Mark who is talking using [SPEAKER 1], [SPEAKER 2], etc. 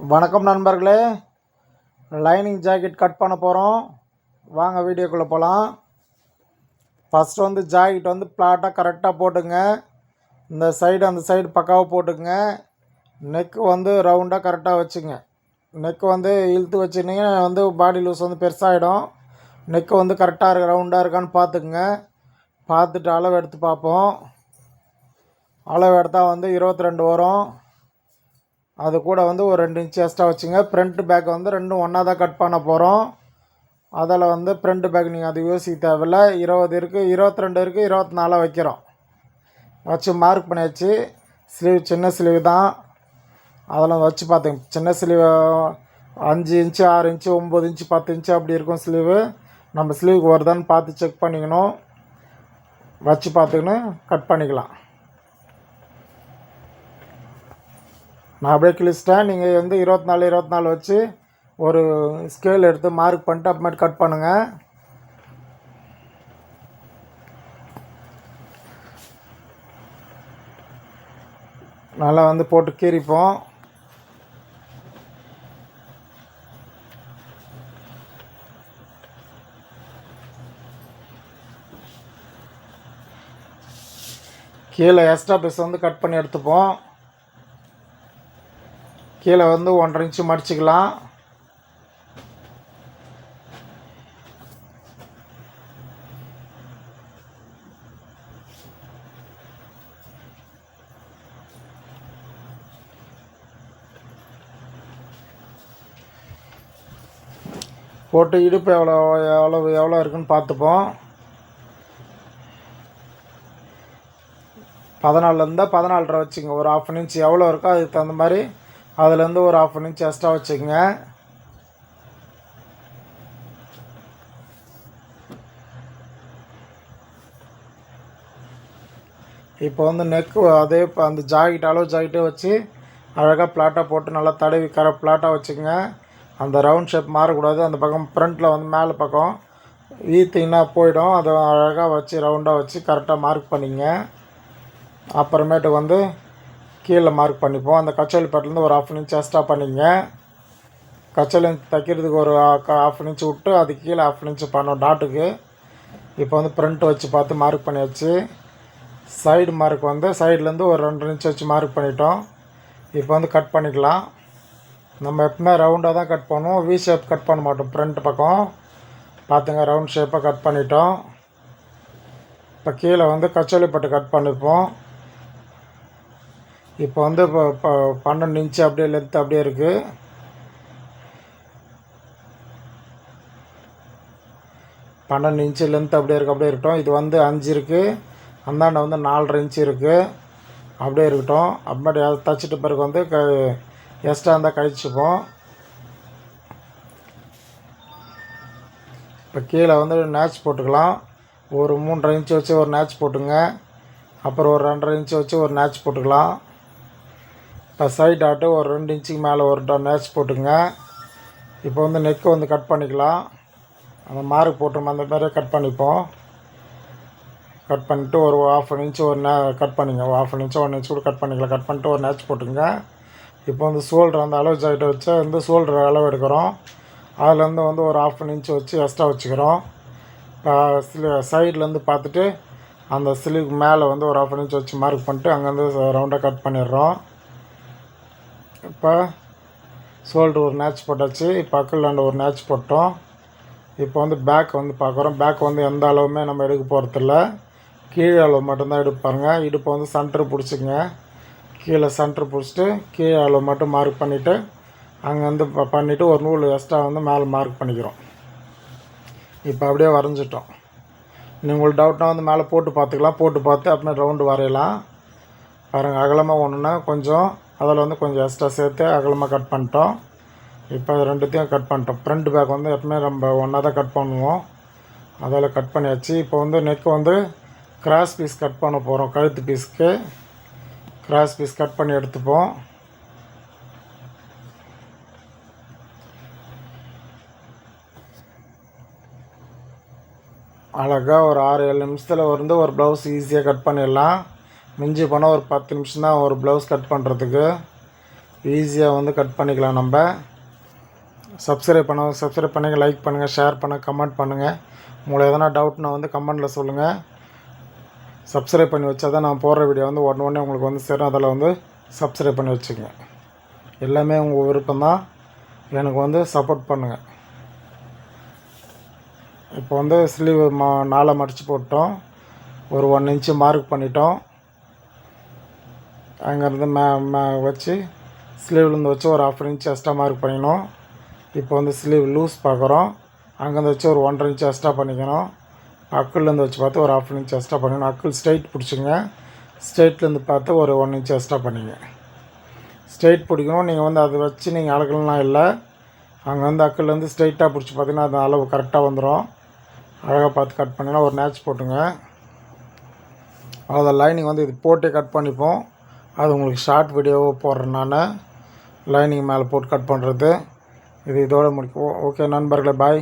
[SPEAKER 1] வணக்கம் நண்பர்களே. Lining jacket cut பண்ண போகிறோம் வாங்க வீடியோக்குள்ளே போகலாம் ஃபஸ்ட்டு வந்து ஜாக்கெட் வந்து பிளாட்டாக கரெக்டாக போட்டுங்க. இந்த சைடு அந்த சைடு பக்காவாக போட்டுங்க. நெக்கு வந்து ரவுண்டாக கரெக்டாக வச்சுங்க. நெக்கு வந்து இழுத்து வச்சுருந்தீங்கன்னா வந்து பாடி லூஸ் வந்து பெருசாகிடும் நெக்கு வந்து கரெக்டாக இருக்கு ரவுண்டாக இருக்கான்னு பார்த்துக்குங்க. பார்த்துட்டு அளவு எடுத்து பார்ப்போம். அளவு எடுத்தால் வந்து இருபத்தி ரெண்டு வரும். அது கூட வந்து ஒரு ரெண்டு இன்ச் எக்ஸ்ட்ரா வச்சுங்க. ஃப்ரண்ட் பேக் வந்து ரெண்டும் ஒன்றா தான் கட் பண்ண போகிறோம் அதில் வந்து ஃப்ரண்ட் பேக் நீங்கள் அது யோசிக்க தேவையில்ல. இருபது இருக்குது இருபத்தி ரெண்டு இருக்குது இருபத்தி நாலாக வைக்கிறோம். வச்சு மார்க் பண்ணியாச்சு. ஸ்லீவ் சின்ன ஸ்லீவ் தான். அதெல்லாம் வச்சு பார்த்துங்க. சின்ன ஸ்லீவ் அஞ்சு இன்ச்சு ஆறு இன்ச்சு ஒம்பது இன்ச்சு பத்து இன்ச்சு அப்படி இருக்கும் ஸ்லீவு நம்ம ஸ்லீவுக்கு வருதான்னு பார்த்து செக் பண்ணிக்கணும். வச்சு பார்த்துக்கின்னு கட் பண்ணிக்கலாம். நான் அப்படியே கிழிச்சிட்டேன். நீங்கள் வந்து இருபத்தி நாலு இருபத்தி நாலு வச்சு ஒரு ஸ்கேல் எடுத்து மார்க் பண்ணிட்டு அப்புறமேட்டு கட் பண்ணுங்கள் நல்லா வந்து போட்டு கீறிப்போம். கீழே எக்ஸ்ட்ரா பீஸ் வந்து கட் பண்ணி எடுத்துப்போம். கீழே வந்து ஒன்றரை இன்ச்சு மடிச்சுக்கலாம். போட்டு இடுப்பு எவ்வளோ எவ்வளோ எவ்வளோ இருக்குன்னு பார்த்துப்போம். பதினாலு இருந்தால் பதினாலரை வச்சுங்க ஒரு ஆஃப் இன்ச் எவ்வளோ இருக்கோ அதுக்கு தகுந்த மாதிரி அதுலேருந்து ஒரு ஆஃப் இன்ச் எக்ஸ்ட்ரா வச்சுக்கோங்க. இப்போ வந்து நெக்கு அதே இப்போ அந்த ஜாக்கெட் அளவு ஜாக்கெட்டே வச்சு அழகாக பிளாட்டாக போட்டு நல்லா தடவி கர பிளாட்டாக வச்சுக்கோங்க. அந்த ரவுண்ட் ஷேப் மாறக்கூடாது. அந்த பக்கம் ஃப்ரண்ட்டில் வந்து மேலே பக்கம் ஈத்திங்கன்னா போயிடும். அதை அழகாக வச்சு ரவுண்டாக வச்சு கரெக்டாக மார்க் பண்ணிங்க. அப்புறமேட்டு வந்து கீழே மார்க் பண்ணிப்போம். அந்த கச்சோலிப்பட்டிலேருந்து ஒரு ஆஃப் இன்ச் எக்ஸ்ட்ரா பண்ணிங்க கச்சோலி தைக்கிறதுக்கு ஒரு ஆஃப் இன்ச் விட்டு அது கீழே ஆஃப் இன்ச் பண்ணோம் டாட்டுக்கு இப்போ வந்து ப்ரிண்ட் வச்சு பார்த்து மார்க் பண்ணியாச்சு. சைடு மார்க் வந்து சைட்லேருந்து ஒரு ரெண்டு இன்ச் வச்சு மார்க் பண்ணிட்டோம். இப்போ வந்து கட் பண்ணிக்கலாம். நம்ம எப்பவுமே ரவுண்டாக தான் கட் பண்ணுவோம். வி ஷேப் கட் பண்ண மாட்டோம். ஃப்ரண்ட் பக்கம். பார்த்துங்க ரவுண்ட் ஷேப்பாக கட் பண்ணிட்டோம். இப்போ கீழே வந்து கச்சோலி பட்டு கட் பண்ணிப்போம். இப்போ வந்து இப்போ இப்போ பன்னெண்டு இன்ச்சு அப்படியே லென்த் அப்படியே இருக்குது பன்னெண்டு இன்ச்சு லென்த் அப்படியே இருக்குது அப்படியே இருக்கட்டும். இது வந்து அஞ்சு இருக்குது அந்தாண்ட வந்து நாலரை இன்ச்சு இருக்குது அப்படியே இருக்கட்டும். அப்புறமேட்டு அதை தச்சுட்டு பிறகு வந்து க எக்ஸ்ட்ரா இருந்தால் கழிச்சுப்போம். இப்போ கீழே வந்து நேச் போட்டுக்கலாம். ஒரு மூன்றரை இன்ச்சு வச்சு ஒரு நேச் போட்டுங்க. அப்புறம் ஒரு ரெண்டரை இன்ச்சு வச்சு ஒரு நேச் போட்டுக்கலாம். சைட் ஆட்டு ஒரு ரெண்டு இன்ச்சுக்கு மேலே ஒரு டன் நேச் போட்டுங்க. இப்போ வந்து நெக்கு வந்து கட் பண்ணிக்கலாம். அந்த மார்க் போட்டோம் அந்த மாதிரியே கட் பண்ணிப்போம். கட் பண்ணிவிட்டு ஒரு ஆஃப் அன் இன்ச்சு ஒரு நே கட் பண்ணிங்க. Half an inch one inch கூட கட் பண்ணிக்கலாம். கட் பண்ணிட்டு ஒரு நேச் போட்டுங்க. இப்போ வந்து சோல்டர் அந்த அளவு ஜாயிட்டை வச்சு வந்து சோல்டர் அளவு எடுக்கிறோம். அதுலேருந்து வந்து ஒரு ஆஃப் அன் இன்ச்சு வச்சு எக்ஸ்ட்ரா வச்சுக்கிறோம். இப்போ சைட்லேருந்து பார்த்துட்டு அந்த ஸ்லீவ் மேலே வந்து ஒரு ஆஃப் இன்ச் வச்சு மார்க் பண்ணிட்டு அங்கேருந்து ரவுண்டாக கட் பண்ணிடுறோம். இப்போ ஷோல்டர் ஒரு நேச் போட்டாச்சு இப்போ அக்கல்லாண்ட ஒரு நேச் போட்டோம். இப்போ வந்து பேக் வந்து பார்க்குறோம் பேக் வந்து எந்த அளவுமே நம்ம எடுக்க போகிறதில்ல கீழே அளவு மட்டும்தான் எடுப்பாருங்க இடுப்பை வந்து சென்டர் பிடிச்சிங்க கீழே சென்டர் பிடிச்சிட்டு கீழே அளவு மட்டும் மார்க் பண்ணிவிட்டு அங்கேருந்து ப பண்ணிவிட்டு ஒரு நூல் எக்ஸ்ட்ரா வந்து மேலே மார்க் பண்ணிக்கிறோம். இப்போ அப்படியே வரைஞ்சிட்டோம். நீங்கள் உங்களுக்கு டவுட்னா வந்து மேலே போட்டு பார்த்துக்கலாம். போட்டு பார்த்து அப்புறமே ரவுண்டு வரையலாம். பாருங்கள் அகலமாக ஒன்றுனா கொஞ்சம் அதில் வந்து கொஞ்சம் எக்ஸ்ட்ரா சேர்த்து அகலமாக கட் பண்ணிட்டோம். இப்போ அது ரெண்டுத்தையும் கட் பண்ணிட்டோம். ஃப்ரண்ட் பேக் வந்து எப்பவுமே நம்ம ஒன்றா தான் கட் பண்ணுவோம். அதில் கட் பண்ணியாச்சு. இப்போ வந்து நெக் வந்து கிராஸ் பீஸ் கட் பண்ண போகிறோம் கழுத்து பீஸ்க்கு கிராஸ் பீஸ் கட் பண்ணி எடுத்துப்போம். அழகாக ஒரு ஆறு ஏழு நிமிஷத்தில் வந்து ஒரு ப்ளவுஸ் ஈஸியாக கட் பண்ணிடலாம். மிஞ்சி போனால் ஒரு பத்து நிமிஷம் தான் ஒரு ப்ளவுஸ் கட் பண்ணுறதுக்கு ஈஸியாக வந்து கட் பண்ணிக்கலாம் நம்ம. சப்ஸ்கிரைப் பண்ண சப்ஸ்கிரைப் பண்ணுங்கள் லைக் பண்ணுங்கள் ஷேர் பண்ணுங்கள் கமெண்ட் பண்ணுங்கள் உங்களுக்கு எதனா டவுட்னா வந்து கமெண்டில் சொல்லுங்கள் சப்ஸ்கிரைப் பண்ணி வச்சா தான் நான் போடுற வீடியோ வந்து உடனே உடனே உங்களுக்கு வந்து சேரும். அதில் வந்து சப்ஸ்கிரைப் பண்ணி வச்சுக்கங்க எல்லாமே உங்கள் விருப்பம்தான். எனக்கு வந்து சப்போர்ட் பண்ணுங்கள் இப்போ வந்து ஸ்லீவ் மா நாளை மடித்து போட்டோம். ஒரு ஒன் இன்ச்சு மார்க் பண்ணிட்டோம். அங்கேருந்து மே மே வச்சு ஸ்லீவ்லேருந்து வச்சு ஒரு ஆஃப் இன்ச் எக்ஸ்ட்ரா மார்க் பண்ணிக்கணும். இப்போ வந்து ஸ்லீவ் லூஸ் பார்க்குறோம். அங்கேருந்து வச்சு ஒரு ஒன்றரை இன்ச் எக்ஸ்ட்ரா பண்ணிக்கணும். அக்கிள்லேருந்து வச்சு பார்த்து ஒரு ஆஃப் இன்ச் எக்ஸ்ட்ரா பண்ணிக்கணும். அக்கிள் ஸ்ட்ரைட் பிடிச்சிங்க. ஸ்ட்ரைட்லேருந்து பார்த்து ஒரு ஒன் இன்ச் எக்ஸ்ட்ரா பண்ணிங்க. ஸ்ட்ரைட் பிடிக்கணும். நீங்கள் வந்து அதை வச்சு நீங்கள் அளக்கலாம் இல்லை. அங்கே வந்து அக்கிள்லேருந்து ஸ்ட்ரைட்டாக பிடிச்சி பார்த்தீங்கன்னா அது அளவு கரெக்டாக வந்துடும் அழகாக பார்த்து கட் பண்ணிங்கன்னா ஒரு நேட்ச் போட்டுங்க. அவ்வளோதான் லைனிங் வந்து இது போட்டே கட் பண்ணிப்போம். அது உங்களுக்கு ஷார்ட் வீடியோவாக போடுறதுனால லைனிங் மேலே போட்டு கட் பண்ணுறது இது இதோடு முடிக்கும். ஓகே நண்பர்களே பாய்